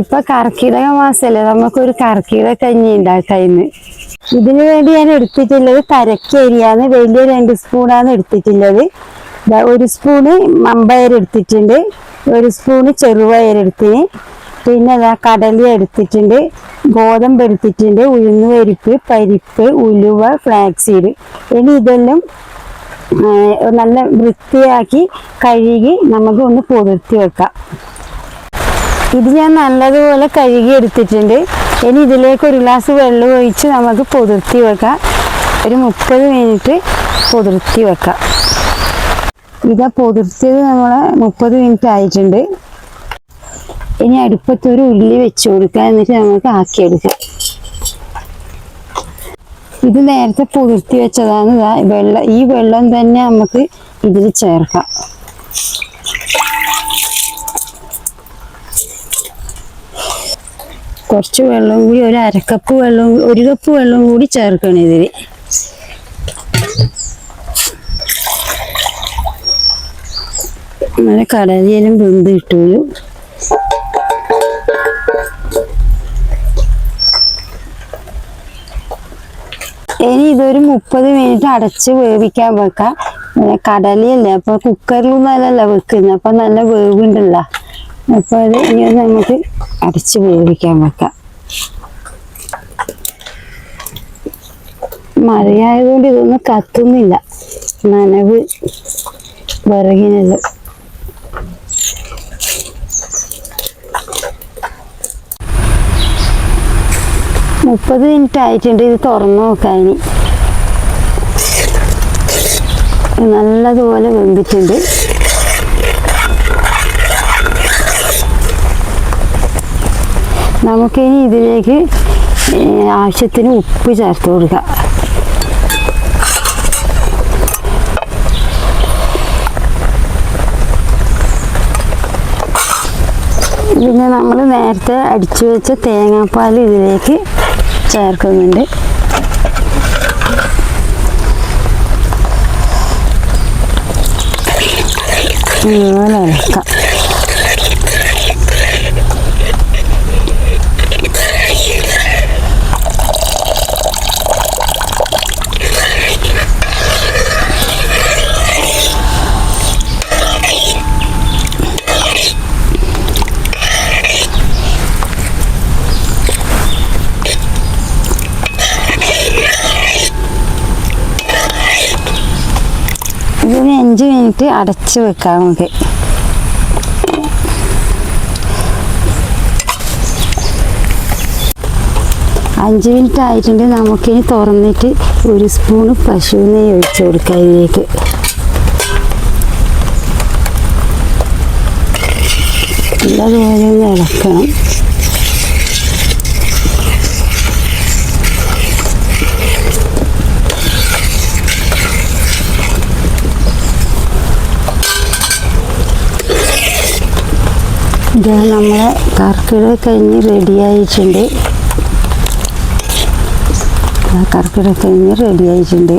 ഇപ്പൊ കർക്കിടക മാസല്ലേ? നമുക്കൊരു കർക്കിടക കഞ്ഞി ഉണ്ടാക്കായിന്ന്. ഇതിനു വേണ്ടി ഞാൻ എടുത്തിട്ടുള്ളത് കരക്കരിയാണ് വലിയ രണ്ട് സ്പൂണാണ് എടുത്തിട്ടുള്ളത്. ഒരു സ്പൂണ് മമ്പയർ എടുത്തിട്ടുണ്ട്. ഒരു സ്പൂണ് ചെറുപയർ എടുത്തിന്. പിന്നെ അതാ കടല എടുത്തിട്ടുണ്ട്. ഗോതമ്പ് എടുത്തിട്ടുണ്ട്. ഉഴുന്ന് പരിപ്പ് ഉലുവ ഫ്ലാക്സീഡ്. ഇനി ഇതെല്ലാം നല്ല വൃത്തിയാക്കി കഴുകി നമുക്ക് ഒന്ന് പൊതിർത്തി വെക്കാം. ഇത് ഞാൻ നല്ലതുപോലെ കഴുകി എടുത്തിട്ടുണ്ട്. ഇനി ഇതിലേക്ക് ഒരു ഗ്ലാസ് വെള്ളം ഒഴിച്ച് നമുക്ക് പൊതിർത്തി വെക്കാം. ഒരു മുപ്പത് മിനിറ്റ് പൊതിർത്തി വെക്കാം. ഇതാ പൊതിർത്തിയത് നമ്മൾ മുപ്പത് മിനിറ്റ് ആയിട്ടുണ്ട്. ഇനി അടുപ്പത്ത് ഒരു ഉള്ളി വെച്ച് കൊടുക്കുക എന്നിട്ട് നമുക്ക് ആക്കിയെടുക്കാം. ഇത് നേരത്തെ പൊതിർത്തി വെച്ചതാണ്. വെള്ളം ഈ വെള്ളം തന്നെ നമുക്ക് ഇതിൽ ചേർക്കാം. കുറച്ച് വെള്ളം കൂടി ഒരു അരക്കപ്പ് വെള്ളം ഒരു കപ്പ് വെള്ളം കൂടി ചേർക്കണം ഇതിൽ അങ്ങനെ കടലിയെല്ലാം വെന്ത് കിട്ടുള്ളൂ. ഇനി ഇതൊരു മുപ്പത് മിനിറ്റ് അടച്ച് വേവിക്കാൻ വെക്കാം. കടലിയല്ലേ? അപ്പൊ കുക്കറിലൊന്നല്ലല്ല വെക്കുന്നത്? അപ്പൊ നല്ല വേവുണ്ടല്ലോ. അപ്പൊ അത് ഇനി നമുക്ക് അരച്ച് വേവിക്കാൻ വെക്കാം. മഴയായതുകൊണ്ട് ഇതൊന്നും കത്തുന്നില്ല. നനവ് വിറകിനത് മുപ്പത് മിനിറ്റ് ആയിട്ടുണ്ട് ഇത് തുറന്നു നോക്കാൻ നല്ലതുപോലെ വെന്തിട്ടുണ്ട്. നമുക്കിനി ഇതിലേക്ക് ആവശ്യത്തിന് ഉപ്പ് ചേർത്ത് കൊടുക്കാം. പിന്നെ നമ്മൾ നേരത്തെ അടിച്ചു വെച്ച തേങ്ങാപ്പാൽ ഇതിലേക്ക് ചേർക്കുന്നുണ്ട്. ഇതുപോലെ ഇളക്കാം ഇതിന് അഞ്ച് മിനിറ്റ് അടച്ച് വെക്കാം നമുക്ക്. അഞ്ച് മിനിറ്റ് ആയിട്ടുണ്ട്. നമുക്കിനി തുറന്നിട്ട് ഒരു സ്പൂണ് പശു നെയ്യ് ഒഴിച്ചു കൊടുക്കാം ഇതിലേക്ക്. നല്ലതുപോലെ ഒന്ന് ഇളക്കണം. ഇത് നമ്മളെ കർക്കിടക കഴിഞ്ഞ് റെഡിയായിട്ടുണ്ട് കർക്കിടക കഴിഞ്ഞ് റെഡിയായിട്ടുണ്ട്